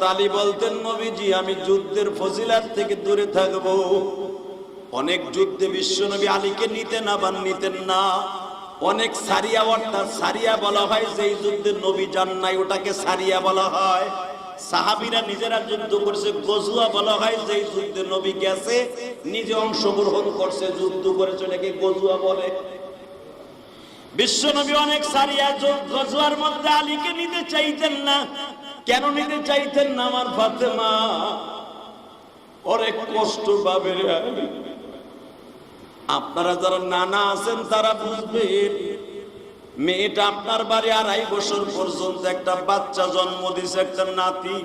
হজরত আলী বলতেন, নবীজি, আমি যুদ্ধের ফজিলাত থেকে দূরে থাকব। অনেক যুদ্ধে বিশ্বনবী আলীকে নিতেন আবার নিতেন না। অনেক সারিয়া অর্থাৎ সারিয়া বলা হয়, যেই যুদ্ধে নবী যান নাই, ওটাকে সারিয়া বলা হয়। সাহাবিরা নিজেরা যুদ্ধ করছে গজুয়া বলা হয়, যেই যুদ্ধে নবী গেছে, নিজে অংশগ্রহণ করছে, যুদ্ধ করেছে এটাকে গজুয়া বলে। বিশ্বনবী অনেক সারিয়া গজুয়ার মধ্যে আলীকে নিতে চাইতেন না। কেন নিতে চাইতেন না আমার ফাতেমা? অনেক কষ্ট পাবে আপনারা যারা নানা আছেন, তারা বুঝবেন, মেয়েটা আপনার বাড়ি আড়াই বছর পর্যন্ত একটা বাচ্চা জন্ম দিছে, একটা নাতি।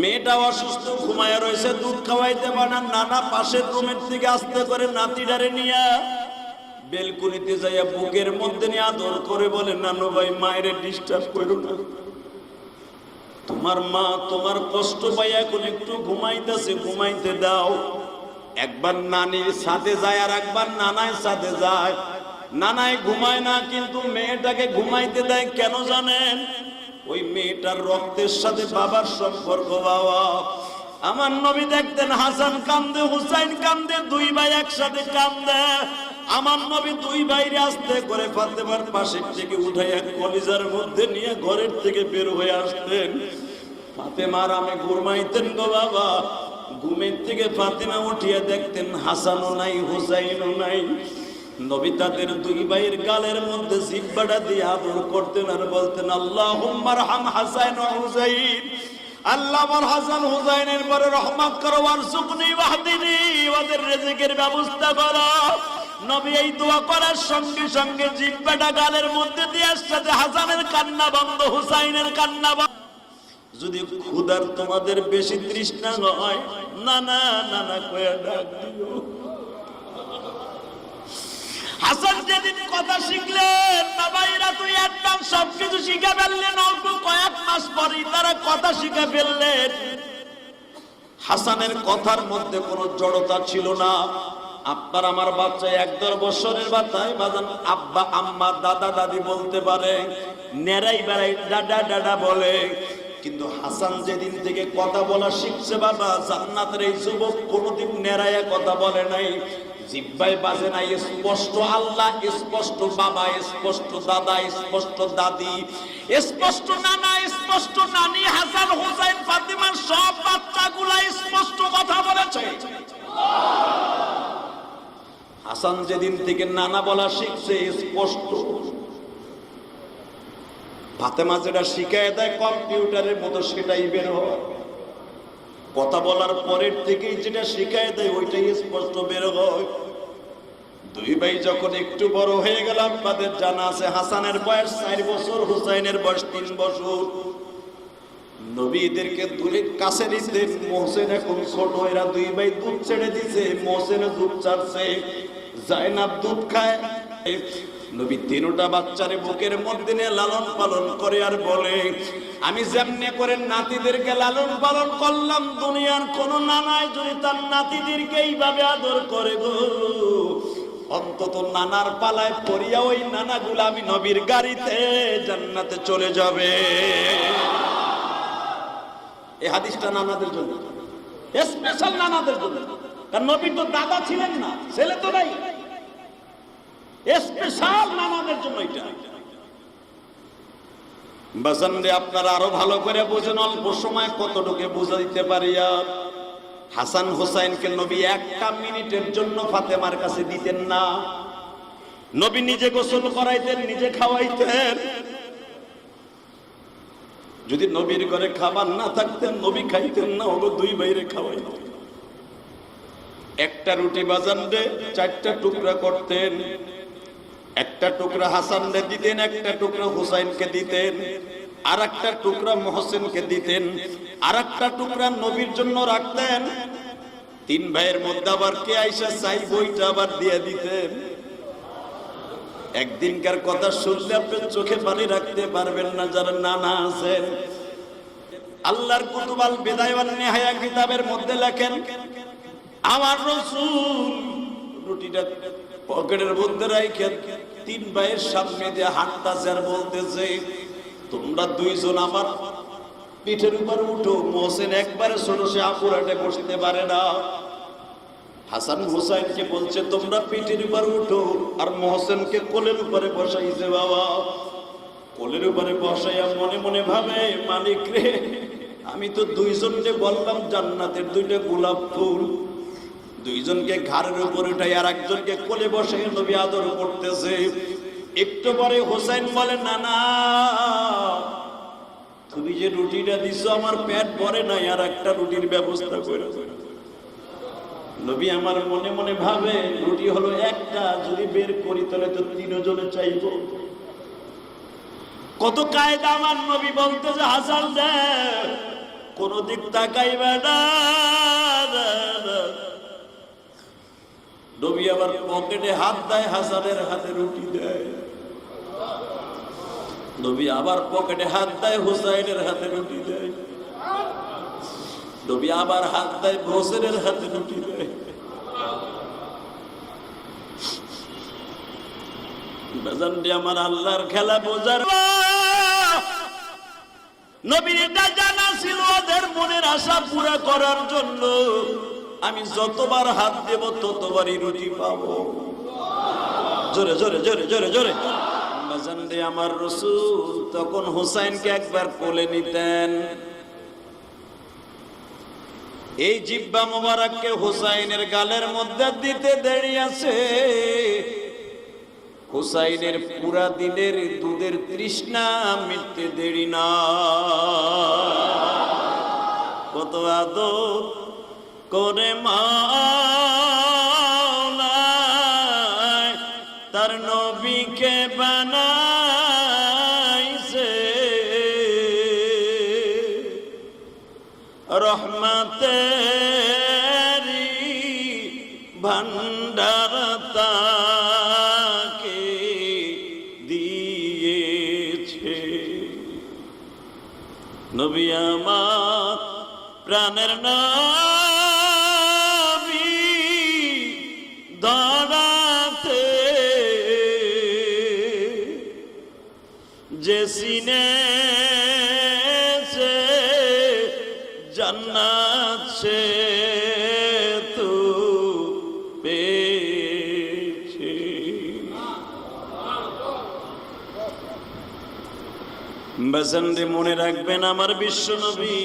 মেয়েটা অসুস্থ, ঘুমায় রয়েছে, দুধ খাওয়াইতে পারে নানা পাশের রুমের থেকে আসতে করে নাতিটারে নিয়ে বেলকুনিতে যাইয়া বুকের মধ্যে নিয়ে আদর করে বলে, নানু ভাই, মায়ের ডিস্টার্ব করো না। তোমার মা তোমার কষ্ট পাই এখন একটু ঘুমাইতেছে, ঘুমাইতে দাও। একবার নানির সাথে যায় আর একবার নানায় সাথে যায়। নানায় ঘুমায় না, কিন্তু মেয়েটাকে ঘুমাইতে দেয়, কেন জানেন? ওই মেয়েটার রক্তের সাথে বাবার সম্পর্ক, বাবা। আমার নবী দেখতেন, হাসান কান্দে, হুসাইন কান্দে, দুই ভাই একসাথে কান্দে। আমার নবী দুই বাইরে আসতে করে ফাতেমার পাশের থেকে উঠাইয়া কলিজার মধ্যে নিয়ে ঘরের থেকে বের হয়ে আসতেন। ফাতেমার আমি ঘুরমাইতেন গো বাবা। ঘুমের থেকে ফাতেমা উঠিয়া দেখতেন হাসানও নাই, হুসাইনও নাই। নবী তাদের দুই ভাইয়ের গালের মধ্যে জিব্বাটা দিয়ে আদর করতেন আর বলতেন আল্লাহ হাম হাসাইন হুসাইন। আল্লাহ আমার হাসান হুসাইনের পরে রহমত করো আর সুকনি ওয়াহদিনি, ওদের রেজেকের ব্যবস্থা করো। নবী এই দোয়া করার সঙ্গে সঙ্গে জিব্বাটা গালের মধ্যে দিয়ে হাসানের কান্না বন্ধ, হুসাইনের কান্না বন্ধ। যদি ক্ষুধার তোমাদের বেশি তৃষ্ণা হয় না না না না কয়া ডাক দিও। হাসান যেদিন কথা শিখলেন বাবাইরা তুই একদম সবকিছু শিখে ফেললেন, অল্প কয়েক মাস পরেই তারা কথা শিখে ফেললেন। হাসানের কথার মধ্যে কোনো জড়তা ছিল না। আপনার আমার বাচ্চা এক দেড় বছরের বাচ্চায় বাজান আব্বা, আম্মা, দাদা, দাদি বলতে পারে, নেড়াই বেড়াই, ডাডা ডাডা বলে। কিন্তু হাসান যেদিন থেকে কথা বলা শিখছে বাবা, জান্নাতের এই যুবক কোনোদিন নেড়াইয়া কথা বলে নাই। জিব্বাই বাজে নাই, স্পষ্ট আল্লাহ, স্পষ্ট বাবা, স্পষ্ট দাদা, স্পষ্ট দাদি, স্পষ্ট নানা, স্পষ্ট নানি, হাসান হোসেন ফাতিমার সব বাচ্চাগুলা স্পষ্ট কথা বলেছে। হাসান যেদিন থেকে নানা বলা শিখছে স্পষ্ট। ফাতেমা যেটা শিখায় দেয় কম্পিউটারের মতো, সেটাই বের হয়। কথা বলার পরের থেকেই যেটা শিখায় দেয়, ওইটাই স্পষ্ট বের হয়। দুই ভাই যখন একটু বড় হয়ে গেল, আপনাদের জানা আছে, হাসানের বয়স চার বছর, হুসাইনের বয়স তিন বছর। নবীদেরকে দূরে কাছে নিতেন মোহসেন এখন ছোট, এরা দুই ভাই দুধ ছেড়ে দিছে মোহসেন দুধ ছাড়ছে। জায়নাব দুধ খায়। নবী তিনটা বাচ্চারে বুকের মধ্যে নিয়ে লালন পালন করে আর বলে, আমি যেমনে করে নাতিদেরকে লালন পালন করলাম, দুনিয়ার কোন নানায় যদি তার নাতিদেরকে এইভাবে আদর করে গো, অন্তত নানার পালায় পড়িয়া ওই নানাগুলো আমি নবীর গাড়িতে জান্নাতে চলে যাবে। এই হাদিসটা নানাদের জন্য স্পেশাল নানাদের জন্য। কারণ নবীর তো দাদা ছিলেন না, ছেলে তো নাই। স্পেশাল নানাদের জন্য এটা। বাজানরে আপনারা আরও ভালো করে বোঝেন, অল্প সময় কতটুকু বুঝা দিতে পারি হাসান হোসাইনকে নবী একটা মিনিটের জন্য ফাতেমার কাছে দিতেন না। নবী নিজে গোসল করাইতেন, নিজে খাওয়াইতেন। যদি নবীর ঘরে খাবার না থাকতেন, নবী খাইতেন না, ওগো দুই বাইরে খাওয়াইতেন। একটা রুটি বাজান দে, চারটা টুকরা করতেন। একটা টুকরা হাসানকে দিতেন, একটা টুকরা হুসাইনকে দিতেন আর একটা টুকরা মোহসেনকে দিতেন আর একটা টুকরা নবীর জন্য রাখতেন। তিন ভাইয়ের মধ্যে আবার কে আইসা চাই বইটা আবার দিয়ে দিতেন। একদিনকার কথা শুনলে আপনি চোখে পানি রাখতে পারবেন না, যারা নানা আছেন আল্লাহর কুতুবাল বেদায়বান নেহায়া কিতাবের মধ্যে লেখেন, আমার রসুল রুটিটা পকেটের মধ্যে রাখেন তিন ভাইয়ের সামনে দিয়ে হাঁটতাছে আর বলতেছে, তোমরা দুইজন আমার পিঠের উপর উঠো, মোহসেন একবারে ছোট সে আপুরাটে বসতে পারে না। হাসান হুসাইনকে বলছে, তোমরা পিঠের উপর উঠো আর মোহসেনকে কোলের উপরে বসাইছে বাবা। কোলের উপরে বসাইয়া মনে মনে ভাবে, মালিক রে, আমি তো দুইজনকে বললাম জান্নাতের দুইটা গোলাপ ফুল দুইজনকে ঘাড়ের উপরে উঠাই আর একজনকে কোলে বসে নবী আদর করতেছে। একটু পরে হোসেন বলে, না না, তুমি যে রুটিটা দিছো আমার পেট ভরে নাই, আর একটা রুটির ব্যবস্থা করে। নবী আমার মনে মনে ভাবে, রুটি হলো একটা, যদি বের করি তাহলে তো তিনজনে চাইব। কত কায়দা আমার নবী বলতে যে হাসান দে কোন দিক তাকাইবে না নবী আবার পকেটে হাত দেয় হাসানের হাতে রুটি দেয়। নবী আবার পকেটে হাত দেয়, হুসাইনের হাতে রুটি দেয়। নবী আবার হাত দেয় হোসেনের হাতে রুটি দেয়। বাজানটি আমার আল্লাহর খেলা বোঝার নবীর এটা জানা ছিল ওদের মনের আশা পুরা করার জন্য। আমি যতবার হাত দেব, ততবারই রুটি পাবো। জোরে জোরে জোরে জোরে জোরে। আমার রসুল, তখন হুসাইনকে একবার কোলে নিতেন। এই জিব্বা মোবারককে হুসাইনের গালের মধ্যে দিতে দেরি আছে। হুসাইনের পুরা দিনের দুধের তৃষ্ণা মিটতে দেরি না। কত আদর করে মা তার নবীকে বানাইছে। রহমতেরি ভণ্ডার তাকে দিয়েছে। নবী আমার প্রাণের নবী বাসন্ডে মনে রাখবেন আমার বিশ্ব নবী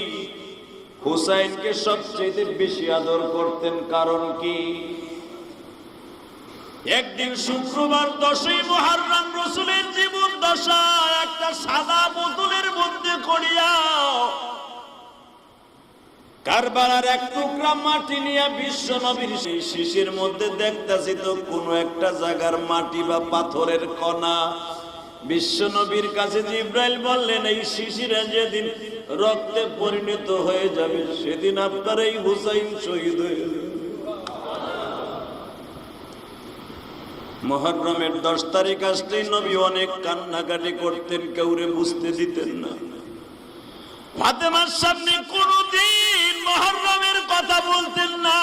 হুসাইনকে সবচেয়ে বেশি আদর করতেন কারণ কি? একদিন শুক্রবার দশই মহারম রসুলের জীবন দশা, একটা সাদা বোতলের মধ্যে করিয়া কারবালার এক টুকরা মাটি নিয়ে বিশ্ব নবীর সেই শিশির মধ্যে দেখতেছি তো কোন একটা জায়গার মাটি বা পাথরের কণা বিশ্ব নবীর কাছে জিব্রাইল বললেন, এই শিশিরা যেদিন রক্তে পরিণত হয়ে যাবে, সেদিন আপনার এই হুসাইন শহীদ হয়ে মহরমের দশ তারিখ আসলেই নবী অনেক কান্নাকাটি করতেন, কেউরে বুঝতে দিতেন না। ফাতেমার সামনে কোনদিন মহরমের কথা বলতেন না।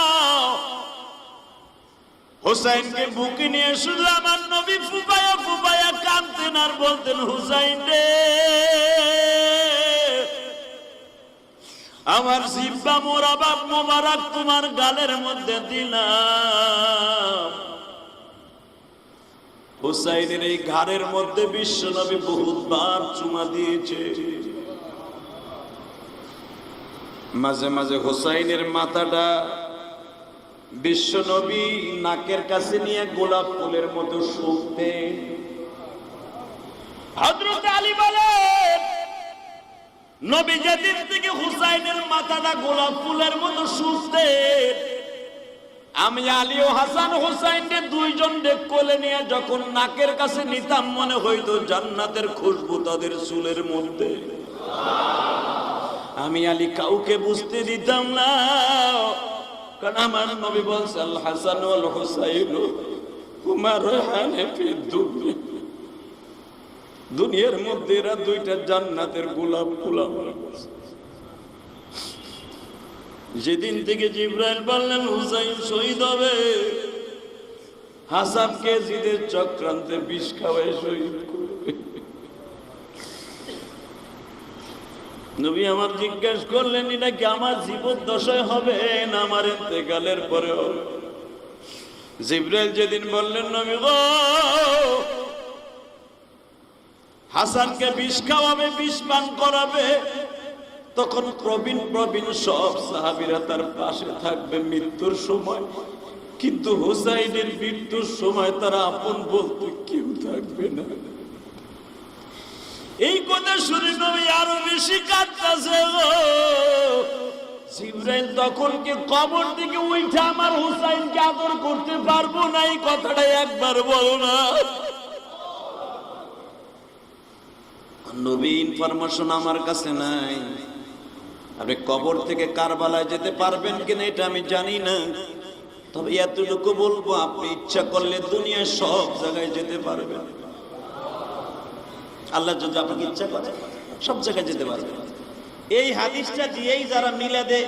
হুসাইনকে বুকে নিয়ে শুধু আমার নবী ফুপায়া ফুপায়া কাঁদতেন আর বলতেন, হুসাইন রে, আমার জিব্বা মোরা বাপ মোবারক তোমার গালের মধ্যে দিলাম। হুসাইনের এই ঘাড়ের মধ্যে বিশ্ব নবী বহুতবার চুমা দিয়েছে। মাঝে মাঝে হুসাইনের মাথাটা বিশ্ব নবী নাকের কাছে নিয়ে গোলাপ ফুলের মতো শুকতে। হজরত আলী বলেন নবী যেদিন থেকে হুসাইনের মাথাটা গোলাপ ফুলের মতো শুকতে, আমি আলী ও হাসান হুসাইনকে দুইজন ডেক কোলে নিয়ে যখন নাকের কাছে নিতাম, মনে জান্নাতের খুশবু তাদের চুলের মধ্যে। আমি আলী কাউকে বুঝতে দিতাম না। কারণ আমার নবী বলছে, আল হাসান ওয়াল হুসাইন কুমার দুনিয়ার মধ্যে এরা দুইটা জান্নাতের গোলাপ গোলাপ যেদিন থেকে জিব্রাইল বললেন, হুসাইন শহীদ হবে। হাসানকে জিদের চক্রান্তে বিষ খাওয়ায় শহীদ করবে নবী আমার জিজ্ঞেস করলেন, এটা কি আমার জীবন দশায় হবে না আমার ইন্তেকালের পরে হবে জিব্রাইল যেদিন বললেন, নবী গো, হাসানকে বিষ খাওয়াবে, বিষ পান করাবে। তখন প্রবীণ প্রবীণ সব সাহাবিরা তার পাশে থাকবে মৃত্যুর সময়। কিন্তু হুসাইনের মৃত্যুর সময় তারা আপন বলতে কেউ থাকবে না। এই কথা শুনে নবী আরও বেশি কাঁদতেছে তখন কবর থেকে উঠে আমার আদর করতে পারব না? এই কথাটা একবার বলো না। নবী ইনফরমেশন আমার কাছে নাই। আপনি কবর থেকে কারবালায় যেতে পারবেন কিনা এটা আমি জানি না। তবে এতটুকু বলব, আপনি ইচ্ছা করলে দুনিয়ায় সব জায়গায় যেতে পারবেন। আল্লাহ যদি আপনাকে ইচ্ছা করে, সব জায়গায় যেতে পারবেন এই হাদিসটা দিয়েই যারা মিলাদে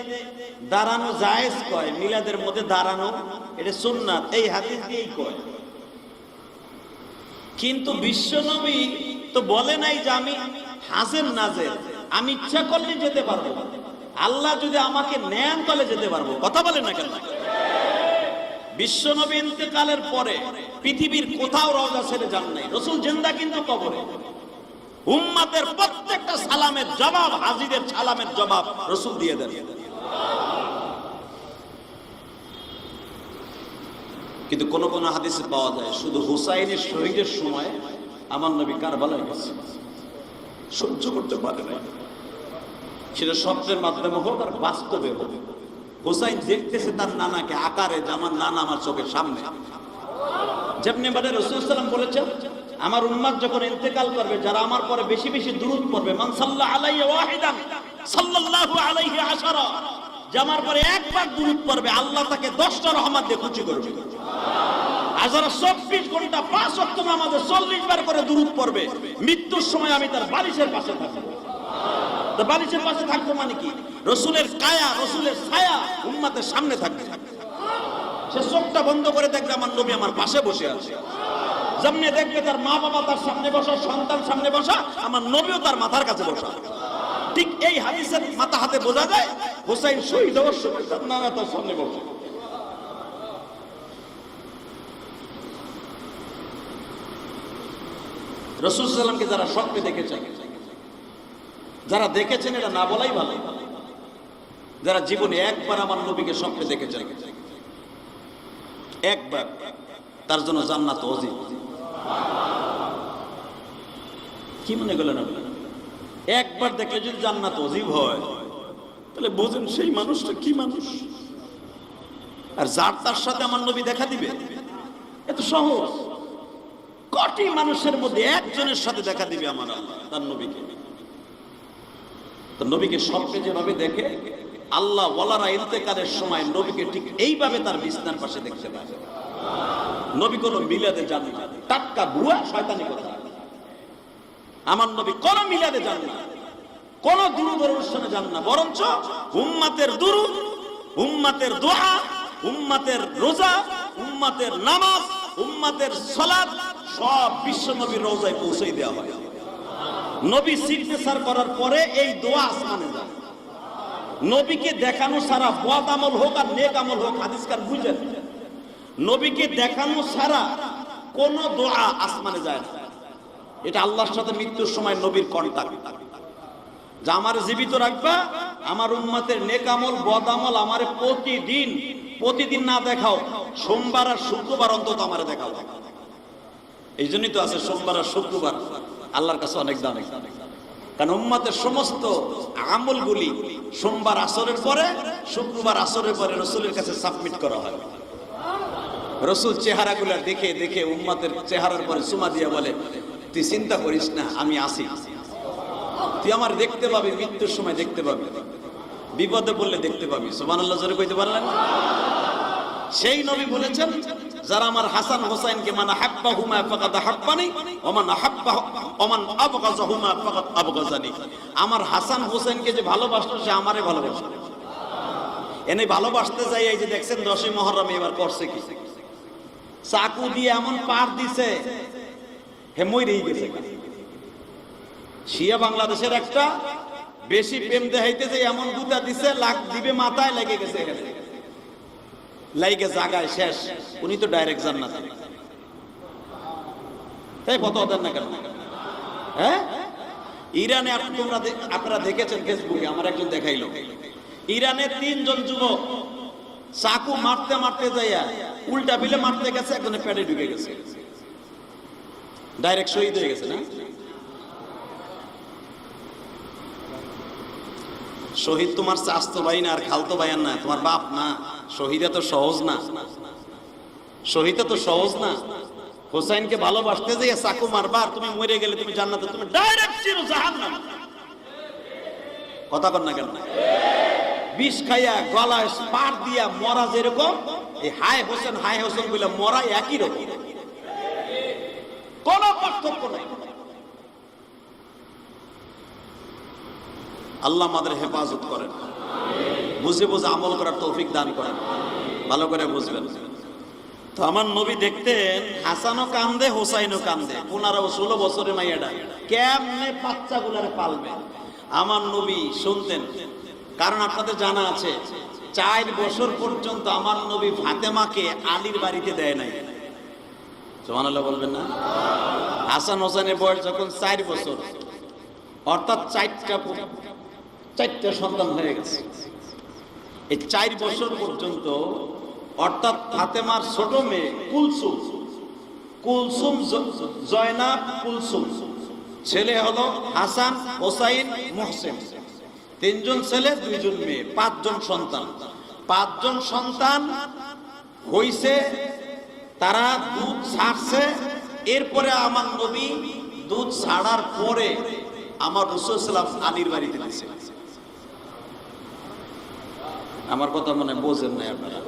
দাঁড়ানো জায়েজ কয়, মিলাদের মধ্যে দাঁড়ানো, এটা সুন্নাত, এই হাদিস দিয়েই কয়। কিন্তু বিশ্বনবী তো বলে নাই যে আমি হাজের নাজের, আমি ইচ্ছা করলে যেতে পারব। আল্লাহ যদি আমাকে নেন তাহলে যেতে পারব। কথা বলে না কেন? বিশ্বনবী ইন্তেকালের পরে পৃথিবীর কোথাও রওজা ছেড়ে যান নাই। রসুল জিন্দা কিন্তু কবরে। উম্মাদের প্রত্যেকটা সালামের জবাব, হাজিদের সালামের জবাব রসুল দিয়ে দেন। কিন্তু কোন কোন হাদিসে পাওয়া যায়, শুধু হুসাইনের শহীদের সময় আমার নবী কারবালায় গেছে। সহ্য করতে পারে না সেটা স্বপ্নের মাধ্যমে হোক আর বাস্তবে হোক। হুসাইন দেখতেছে তার নানাকে, আকারে যে আমার নানা আমার চোখের সামনে। যেমনি মানে রসুলাম বলেছেন আমার উম্মাদ যখন ইন্তেকাল করবে, যারা আমার পরে বেশি বেশি দূরত পড়বে, মান আলাইহি ওয়াহিদান, সাল্লাল্লাহু আমার পরে একবার দূরত পড়বে, আল্লাহ তাকে 10টা রহমত দিয়ে খুশি করবে। পড়বে। মৃত্যুর সময় আমি তার বালিশের পাশে থাকব। তো বালিশের পাশে মানে কি? রসুলের রসুলের উম্মাতের সামনে থাকবে। সে চোখটা বন্ধ করে দেখবে আমার নবী আমার পাশে বসে আছে। যেমনি দেখবে তার মা বাবা তার সামনে বসা, সন্তান সামনে বসা, আমার নবীও তার মাথার কাছে বসা। ঠিক এই হাদিসের মাথা হাতে বোঝা যায়, হোসাইন শহীদ হওয়ার সময় তার সামনে বসে। রসুল যারা স্বপ্নে দেখেছেন যারা দেখেছেন এটা না বলাই ভালো। যারা জীবনে একবার আমার নবীকে স্বপ্নে দেখেছেন একবার। তার জন্য জান্নাত অজিব। কি মনে করলেন আপনি? একবার দেখলে যদি জান্নাত অজিব হয়, তাহলে বোঝেন সেই মানুষটা কি মানুষ? আর যার তার সাথে আমার নবী দেখা দিবে? এত সহজ। কটি মানুষের মধ্যে একজনের সাথে দেখা দিবে আমার তার নবীকে। তো নবীকে স্বপ্নে যেভাবে দেখে, আল্লাহ ওয়ালারা ইন্তেকালের সময় নবীকে ঠিক এইভাবে তার বিছনার পাশে দেখতে পায়। নবী কোন মিলাদে যান না। টাটকা ভুয়া শয়তানি কথা। আমার নবী কোন মিলাদে যান না, কোন দুরুদের অনুষ্ঠানে যান না, বরঞ্চ উম্মাতের দুরু উম্মাতের দোয়া, উম্মাতের রোজা, উম্মাতের নামাজ, উম্মাতের সলাদ সব বিশ্ব নবীর রোজায় পৌঁছে দেওয়া হয়। নবী সিগনেচার করার পরে এই দোয়া আসমানে যায়। নবীকে দেখানো সারা বদ আমল হোক আর নেক আমল হোক, হাদিসকার বুঝেন। নবীকে দেখানো সারা কোন দোয়া আসমানে যায় না। এটা আল্লাহর সাথে মৃত্যুর সময় নবীর কন্টাক্ট যা আমার জীবিত রাখবা, আমার উম্মাতের নেক আমল, বদ আমল আমার প্রতিদিন প্রতিদিন না দেখাও, সোমবার আর শুক্রবার অন্তত আমার দেখাও। এই জন্যই তো আছে সোমবার আর শুক্রবার। আল্লাহর কাছে অনেক দাম কারণ উম্মাতের সমস্ত আমলগুলি সোমবার আসরের পরে, শুক্রবার আসরের পরে রসুলের কাছে সাবমিট করা হয়। রসুল চেহারাগুলো দেখে দেখে উম্মাতের চেহারার পরে সুমা দিয়া বলে, তুই চিন্তা করিস না, আমি আসি। তুই আমার দেখতে পাবি, মৃত্যুর সময় দেখতে পাবি। বিপদে পড়লে দেখতে পাবি। সুমান আল্লাহ জোরে কইতে পারলেন? সেই নবী বলেছেন, যারা আমার হাসান হোসাইনকে মানে হাব্বা হুমা ফাকাদ হাব্বানি ওমান হাব্বা ওমান আবগাজা হুমা ফাকাদ আবগাজানি। আমার হাসান হোসেনকে যে ভালোবাসলো সে আমারে ভালোবাসলো এনে ভালোবাসতে যাই, এই যে দেখছেন দশই মহরম, এবার করছে কি? চাকু দিয়ে এমন পার দিছে, হে মইরেই গেছে। শিয়া বাংলাদেশের একটা বেশি প্রেম দেখাইতে যে এমন গুতা দিছে, লাখ দিবে মাথায়, লেগে গেছে লাইগে জাগায়, শেষ। উনি তো ডাইরেক্ট জান্নাতে। তাই ফটো দেন না কেন? হ্যাঁ? ইরানে তোমরা আপনারা দেখেছেন ফেসবুকে আমার একজন দেখাইলো। ইরানে তিনজন যুবক চাকু মারতে মারতে যাইয়া উল্টা বিলে মারতে গেছে একজনের পেটে ঢুকে গেছে। ডাইরেক্ট শহীদ হয়ে গেছে না? শহীদ তোমার চাস্তো ভাই না আর খালতো ভাইয়ার না, তোমার বাপ না। শহীদ এত সহজ না। শহীদ তো সহজ না। হোসাইনকে ভালোবাসতে যে চাকু মারবার তুমি মরে গেলে তুমি জান্নাতে, তুমি ডাইরেক্ট চিরো জাহান্নাম। কথা কর না কেন? বিষ খাইয়া গলায় পার দিয়া মরা যেরকম, এই হাই হোসেন হাই হোসেন বলে মরা একই রকম। কোন পার্থক্য নাই। আল্লাহ আমাদের হেফাজত করেন। বুঝে বুঝে আমল করার তৌফিক দান করেন। ভালো করে বুঝবেন। তো আমার নবী দেখতেন, হাসানও কান্দে, হোসাইনও কান্দে। পনেরো, ষোলো বছরের মাইয়াটা কেমনে বাচ্চাগুলারে পালবে? আমার নবী শুনতেন কারণ আপনাদের জানা আছে, চার বছর পর্যন্ত আমার নবী ফাতেমাকে আলীর বাড়িতে দেয় নাই। সোমানাল্লাহ বলবেন না? হাসান হোসেনের বয়স যখন চার বছর, অর্থাৎ চারটা চারটা সন্তান হয়ে গেছে। এই চার বছর পর্যন্ত, অর্থাৎ ফাতেমার ছোট মেয়ে কুলসুম কুলসুম জয়নাব কুলসুম, ছেলে হলো হাসান হোসাইন মোহসেন। তিনজন ছেলে, দুইজন মেয়ে, পাঁচজন সন্তান। পাঁচজন সন্তান হইছে, তারা দুধ ছাড়ছে, এরপরে আমার নবী দুধ ছাড়ার পরে আমার রসুলাম আলীর বাড়িতে দিছে আমার কথা মনে বোঝেন না আপনারা।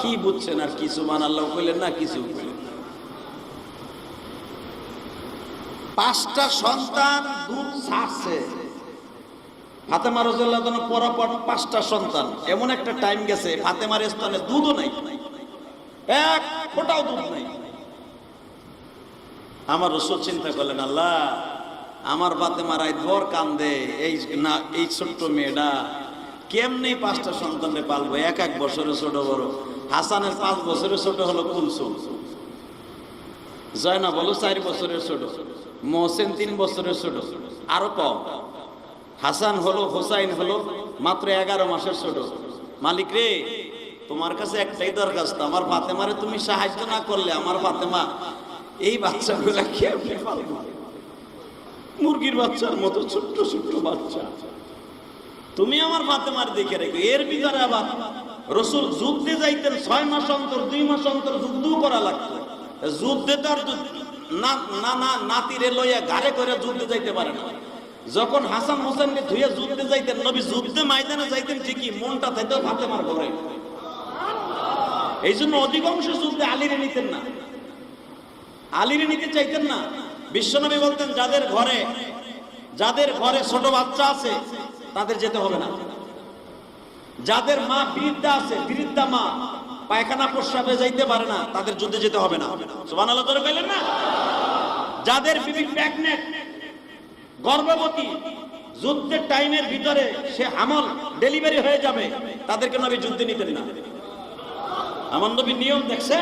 কি বুঝছেন আর কিছু মান আল্লাহ কইলেন না, কিছু পাঁচটা সন্তান দুধ ছাড়ছে। ফাতেমা রজুল্লাহ পরপর পাঁচটা সন্তান। এমন একটা টাইম গেছে, ফাতেমার স্থানে দুধও নাই। এক ফোটাও দুধ নাই। আমার রসুল চিন্তা করলেন, আল্লাহ, আমার ফাতেমা রায় ভর কান্দে এই না, এই ছোট্ট মেয়েটা কেমনি পাঁচটা সন্তানে পালবো? এক এক বছরে ছোট বড়। হাসানের পাঁচ বছরের ছোট হলো কুলসুম। জয়না বলো চার বছরের ছোট। মোহসেন তিন বছরের ছোট। আরও কম। হাসান হলো, হোসাইন হলো, মাত্র এগারো মাসের ছোট। মালিক রে, তোমার কাছে একটাই দরখাস্ত, আমার ফাতেমারে তুমি সাহায্য না করলে আমার ফাতেমা, এই বাচ্চাগুলা কেমনে পালবো? মুরগির বাচ্চার মতো ছোট্ট ছোট্ট বাচ্চা। তুমি আমার ফাতেমার দেখে রেখো, এর ভিতরে আবার রসুল যুদ্ধে যাইতেন, ছয় মাস অন্তর, দুই মাস অন্তর যুদ্ধও করা লাগতো। যুদ্ধে তো আর যুদ্ধ- না না না নাতিরে লইয়া গাড়ে করে যুদ্ধে যাইতে পারে না। যখন হাসান হোসেনকে ধুয়ে যুদ্ধে যাইতেন, নবী যুদ্ধে ময়দানে যাইতেন, ঠিকই মনটা থাকতো ফাতেমার ঘরে। এই জন্য অধিকাংশ যুদ্ধে আলিরে নিতেন না। আলিরে নিতে চাইতেন না। বিশ্বনবী বলতেন, যাদের ঘরে যাদের ঘরে ছোট বাচ্চা আছে, তাদের যেতে হবে না। যাদের মা বৃদ্ধা আছে, বৃদ্ধা মা, পায়খানা প্রস্রাবে যাইতে পারে না, তাদের যুদ্ধে যেতে হবে না। সুবান আল্লাহ কইলেন না? যাদের বিবি প্রেগনেন্ট গর্ভবতী, যুদ্ধের টাইমের ভিতরে সে আমল ডেলিভারি হয়ে যাবে, তাদেরকে নবী যুদ্ধে নিতেন না। আমার নবী নিয়ম দেখছে?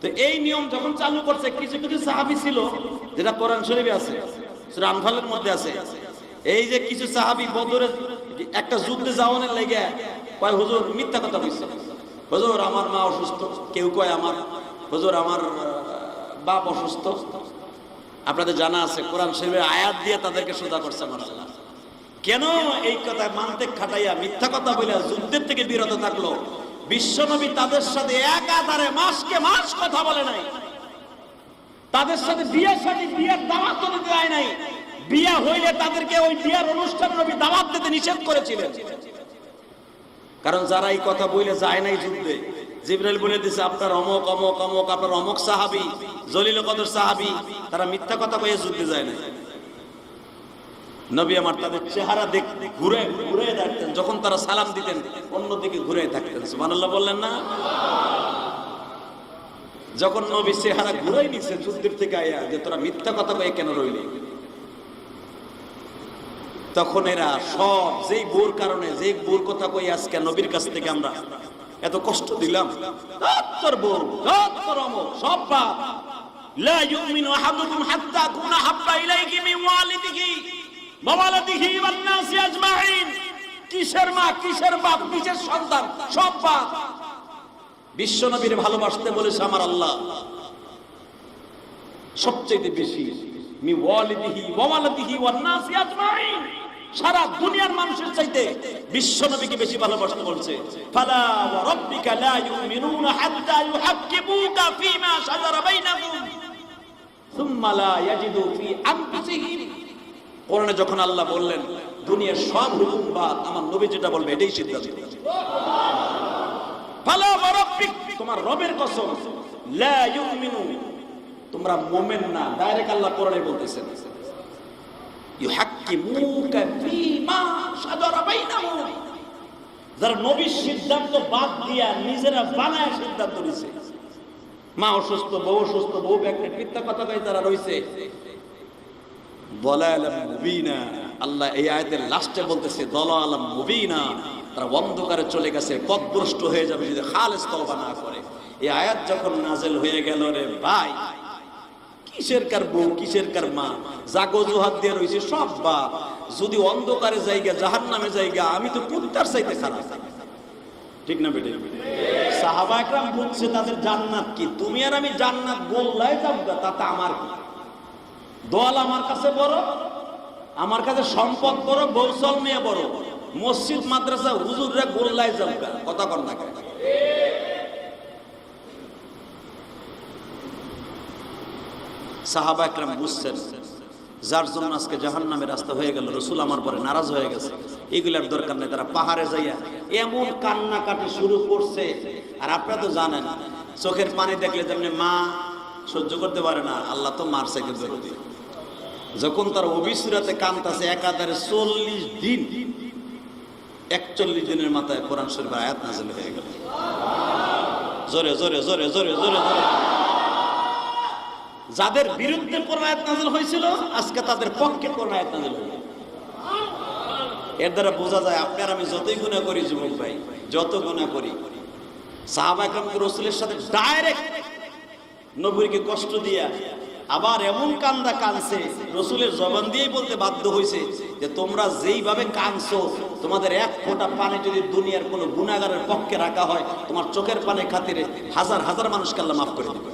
তো এই নিয়ম যখন চালু করছে, কিছু কিছু সাহাবি ছিল, যেটা কোরআন শরীফে আছে, সূরা আনফালের মধ্যে আছে, এই যে কিছু সাহাবি বদরে একটা যুদ্ধে যাওয়ানোর লেগে কয়, হুজুর, মিথ্যা কথা বলছে হুজুর, আমার মা অসুস্থ। কেউ কয়, আমার? হুজুর, আমার বাপ অসুস্থ। আপনাদের জানা আছে, কোরআন শরীফের আয়াত দিয়ে তাদেরকে সোজা করছে আল্লাহ। কেন এই কথা মানতে খাটাইয়া মিথ্যা কথা বলে যুদ্ধের থেকে বিরত থাকল? বিশ্বনবী তাদের সাথে একাধারে মাসকে মাস কথা বলে নাই। তাদের সাথে বিয়ের সাথে বিয়ের দাওয়াত দিতে দেয় নাই। বিয়ে হইলে তাদেরকে ওই বিয়ের অনুষ্ঠান নবী দাওয়াত দিতে নিষেধ করেছিলেন। কারণ যারা এই কথা বলে যায় নাই যুদ্ধে। জিব্রাইল বলে দিছে, আপনার অমক অমক অমক, আপনার অমক সাহাবি। জলিল কদর সাহাবি, তারা মিথ্যা কথা কয়ে যুদ্ধে যায় না নবী আমার তাদের চেহারা দেখ, ঘুরে ঘুরে থাকতেন যখন তারা সালাম দিতেন, অন্যদিকে ঘুরে থাকতেন। সুবহানাল্লাহ বললেন না? যখন নবী চেহারা ঘুরাই নিছে, যুদ্ধের থেকে আয়া যে তোরা মিথ্যা কথা কয়ে কেন রইলি? তখন এরা সব যেই বোর কারণে, যেই বোর কথা কই আজকে নবীর কাছ থেকে আমরা এত কষ্ট দিলাম। তোর বোর তোর অমর সব বাপ ভালোবাসতে বলেছে আমার আল্লাহ। সবচেয়ে বেশি সারা দুনিয়ার মানুষের চাইতে বিশ্ব নবীকে বেশি ভালোবাসতে বলছে। ফালা লা ইউমিনুনা হাত্তা ইউহাক্কিমুকা শাজারা কোরআনে যখন আল্লাহ বললেন, দুনিয়ার সব হুকুম বাদ, আমার নবী যেটা বলবে, এটাই সিদ্ধান্ত। তোমার রবের কসম তোমরা মোমেন না, ডাইরেক্ট আল্লাহ কোরআনে বলতেছেন। সিদ্ধান্ত নিজেরা বানায় সিদ্ধান্ত নিছে। মা অসুস্থ, বউ অসুস্থ, বউ ব্যাগটা মিথ্যা কথা কই তারা দলালাম আল্লাহ এই আয়াতের লাস্টে বলতেছে, দলালাম মুবিনা। তারা অন্ধকারে চলে গেছে, পথভ্রষ্ট হয়ে যাবে যদি খালেস তওবা না করে। এই আয়াত যখন নাজেল হয়ে গেল রে ভাই, কিসের কার বউ, কিসের কার মা? জাগো জোহাত দিয়ে রয়েছে সব বাপ। যদি অন্ধকারে জায়গা জাহান নামে জায়গা, আমি তো কুত্তার চাইতে খারাপ। ঠিক না বেটে? সাহাবা একরাম বুঝছে তাদের জান্নাত কি? তুমি আর আমি জান্নাত গোল্লায় যাব তাতে আমার কি? দল আমার কাছে বড়, আমার কাছে সম্পদ বড় বৌসল মেয়ে বড়। মসজিদ, মাদ্রাসা, হুজুররা গোল্লায় যাব কথা কর না কেন? সাহাবা একরাম বুঝছেন যার জন্য আজকে জাহান নামে রাস্তা হয়ে গেল, রসুল আমার পরে নারাজ হয়ে গেছে। এগুলার দরকার নেই, তারা পাহাড়ে যাইয়া এমন কান্নাকাটি শুরু করছে। আর আপনারা তো জানেন, চোখের পানি দেখলে তেমনি মা সহ্য করতে পারে না, আল্লাহ তো মারছে কিন্তু যখন তার অবিসুরাতে কান্তাছে একাধারে চল্লিশ দিন, একচল্লিশ দিনের মাথায় কোরআন শরীফ আয়াত নাজিল হয়ে গেল। জোরে জোরে জোরে জোরে জোরে জোরে। যাদের বিরুদ্ধে কোরআন আয়াত নাজিল হয়েছিল, আজকে তাদের পক্ষে কোরআন আয়াত নাজিল হয়েছে এর দ্বারা বোঝা যায় আপনার আমি যতই গুণা করি যুবক ভাই, যত গুণা করি, সাহাবা একরামকে রসুলের সাথে ডাইরেক্ট নবীকে কষ্ট দিয়া আবার এমন কান্দা কানছে, রসুলের জবান দিয়েই বলতে বাধ্য হয়েছে যে তোমরা যেইভাবে কানছো, তোমাদের এক ফোঁটা পানি যদি দুনিয়ার কোনো গুণাগারের পক্ষে রাখা হয়, তোমার চোখের পানি খাতিরে হাজার হাজার মানুষকে আল্লাহ মাফ করে দেবে